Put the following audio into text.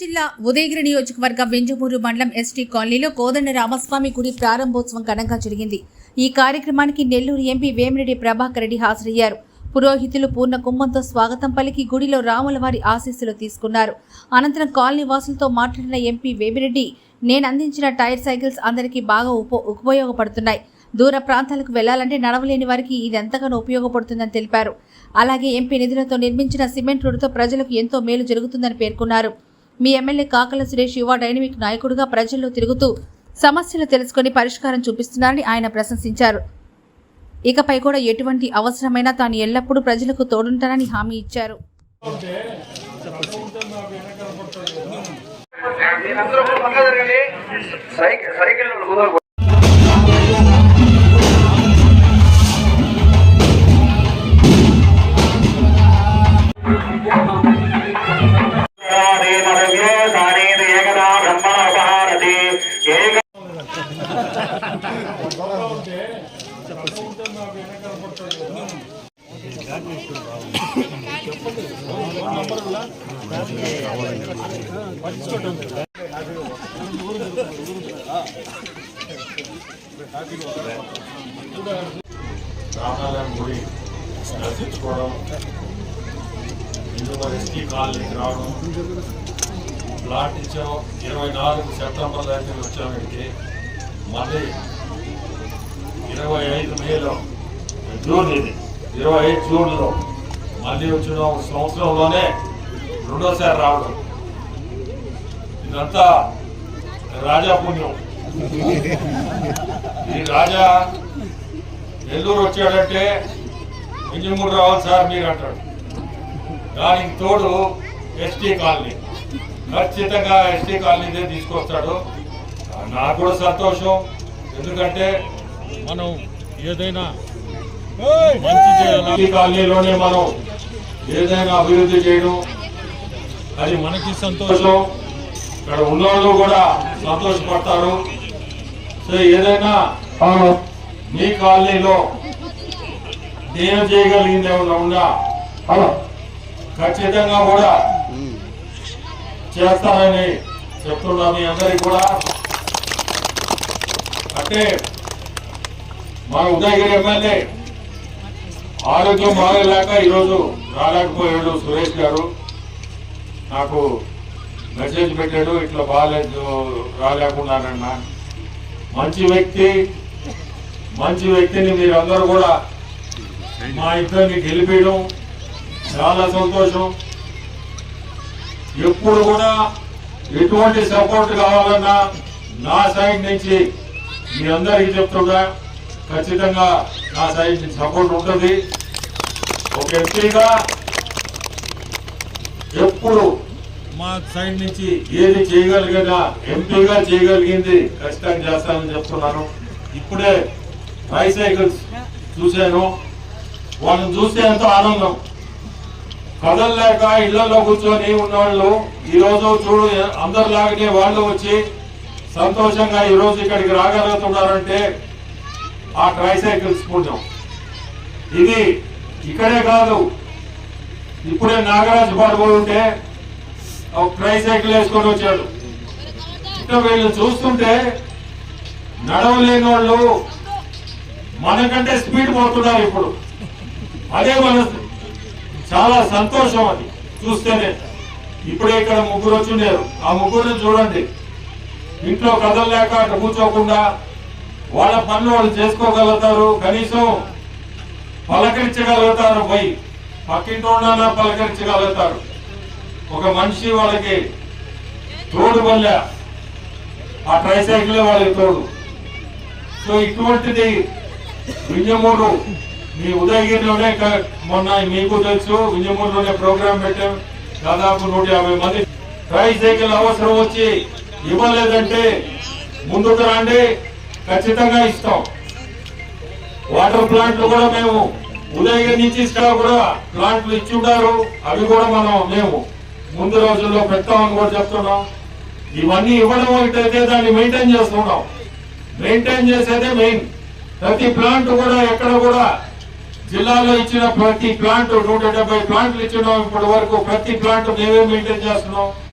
జిల్లా ఉదయగిరి నియోజకవర్గ వెంజమూరు మండలం ఎస్టీ కాలనీలో కోదండ రామస్వామి గుడి ప్రారంభోత్సవం ఘనంగా జరిగింది. ఈ కార్యక్రమానికి నెల్లూరు ఎంపీ వేమిరెడ్డి ప్రభాకర్ రెడ్డి హాజరయ్యారు. పురోహితులు పూర్ణ కుంభంతో స్వాగతం పలికి గుడిలో రాముల వారి ఆశీస్సులు తీసుకున్నారు. అనంతరం కాలనీ వాసులతో మాట్లాడిన ఎంపీ వేమిరెడ్డి నేను అందించిన టైర్ సైకిల్స్ అందరికీ బాగా ఉప ఉపయోగపడుతున్నాయి. దూర ప్రాంతాలకు వెళ్ళాలంటే నడవలేని వారికి ఇది ఎంతగానో ఉపయోగపడుతుందని తెలిపారు. అలాగే ఎంపీ నిధులతో నిర్మించిన సిమెంట్ రోడ్డుతో ప్రజలకు ఎంతో మేలు జరుగుతుందని పేర్కొన్నారు. మీ ఎమ్మెల్యే కాకల సురేష్ యువ డైనమిక్ నాయకుడిగా ప్రజల్లో తిరుగుతూ సమస్యలు తెలుసుకుని పరిష్కారం చూపిస్తున్నారని ఆయన ప్రశంసించారు. ఇకపై కూడా ఎటువంటి అవసరమైనా తాను ఎల్లప్పుడూ ప్రజలకు తోడుంటానని హామీ ఇచ్చారు. సైకిల్ సైకిల్ ఏక రామాలయం గుడి దర్శించుకోవడం హిందూ ఎస్టీ కాలనీకి రావడం ప్లాట్ ఇచ్చాం ఇరవై నాలుగు సెప్టెంబర్ దాకా వచ్చాం ఇక్కడికి. మళ్ళీ ఇరవై ఐదు మేలో జూన్ ఇది ఇరవై ఐదు జూన్లో మళ్ళీ వచ్చిన ఒక సంవత్సరంలోనే రెండోసారి రావడం. ఇదంతా రాజా పుణ్యం. ఈ రాజా నెల్లూరు వచ్చాడంటే ఇంజమూరు రావాలి సార్ మీరు అంటాడు దానికి తోడు ఎస్టీ కాలనీ. ఖచ్చితంగా ఎస్టీ కాలనీదే తీసుకొస్తాడు. నాకు కూడా సంతోషం. ఎందుకంటే మనం ఏదైనా మంచి కాలనీలోనే మనం ఏదైనా అభివృద్ధి చేయడం అది మన మనకి సంతోషం. ఇక్కడ ఉన్నవాళ్ళు కూడా సంతోషపడతారు. సో ఏదైనా మీ కాలనీలో నేను చేయగలిగింది ఏమన్నా ఉన్నా ఖచ్చితంగా కూడా చేస్తానని చెప్తున్నా మీ అందరికి కూడా. అంటే మా ఉదయగిరి ఎమ్మెల్యే ఆరోగ్యం బాగలేక ఈరోజు రాలేకపోయాడు సురేష్ గారు. నాకు మెసేజ్ పెట్టాడు ఇట్లా బాగాలేదు రాలేకున్నానన్నా మంచి వ్యక్తి మంచి వ్యక్తిని మీరందరూ కూడా మా ఇద్దరిని గెలిపించడం చాలా సంతోషం. ఎప్పుడు కూడా ఎటువంటి సపోర్ట్ కావాలన్నా నా సైడ్ నుంచి మీ అందరికీ చెప్తున్నా ఖచ్చితంగా నా సైడ్ నుంచి సపోర్ట్ ఉంటుంది. ఒక ఎంపీగా ఎప్పుడు మా సైడ్ నుంచి ఏది చేయగలిగినా ఎంపీగా చేయగలిగింది ఖచ్చితంగా చేస్తానని చెప్తున్నాను. ఇప్పుడే ట్రైసైకిల్స్ చూశాను. వాళ్ళని చూస్తే ఎంతో ఆనందం. కదలలేక ఇళ్ళలో కూర్చొని ఉన్నవాళ్ళు ఈ రోజు చూడు అందరిలాగానే వాళ్ళు వచ్చి సంతోషంగా ఈ రోజు ఇక్కడికి రాగలుగుతున్నారంటే ఆ ట్రైసైకిల్స్ పుణ్యం ఇది ఇక్కడే కాదు ఇప్పుడే నాగరాజు పడిపోయి ఉంటే ఒక ట్రైసైకిల్ వేసుకొని వచ్చాడు. ఇంకా వీళ్ళు చూస్తుంటే నడవలేని వాళ్ళు మనకంటే స్పీడ్ పోతున్నారు ఇప్పుడు. అదే మన చాలా సంతోషం అది. చూస్తేనే. ఇప్పుడే ఇక్కడ ముగ్గురు వచ్చిండారు. ఆ ముగ్గురిని చూడండి. ఇంట్లో కదలలేక అటు కూర్చోకుండా వాళ్ళ పనులు వాళ్ళు చేసుకోగలుగుతారు. కనీసం పలకరించగలుగుతారు పోయి. పక్కింటి ఉండాలా పలకరించగలుగుతారు. ఒక మనిషి వాళ్ళకి తోడు వల్ల ఆ ట్రైసైకిల్ వాళ్ళకి తోడు. సో ఇటువంటిది విజయమూడు మీ ఉదయగిరిలోనే మొన్న మీకు తెలుసు వింజమూరులోనే ప్రోగ్రాం పెట్టాం. దాదాపు నూట యాభై మంది ట్రైసైకిల్ అవసరం వచ్చి ఇవ్వలేదంటే ముందుకు రండి ఖచ్చితంగా ఇస్తాం. వాటర్ ప్లాంట్లు కూడా మేము ఉదయగిరి నుంచి ఇస్తా కూడా ప్లాంట్లు ఇచ్చి ఉన్నారు అవి కూడా మనం మేము ముందు రోజుల్లో పెడతామని కూడా చెప్తున్నాం. ఇవన్నీ ఇవ్వడం ఒకటైతే దాన్ని మెయింటైన్ చేస్తున్నాం. మెయింటైన్ చేసేదే మెయిన్. ప్రతి ప్లాంట్ కూడా ఎక్కడ కూడా జిల్లాలో ఇచ్చిన ప్రతి ప్లాంట్ నూట డెబ్బై ప్లాంట్లు ఇచ్చినాం. ఇప్పటి వరకు ప్రతి ప్లాంట్ మేమే మెయింటైన్ చేస్తున్నాం.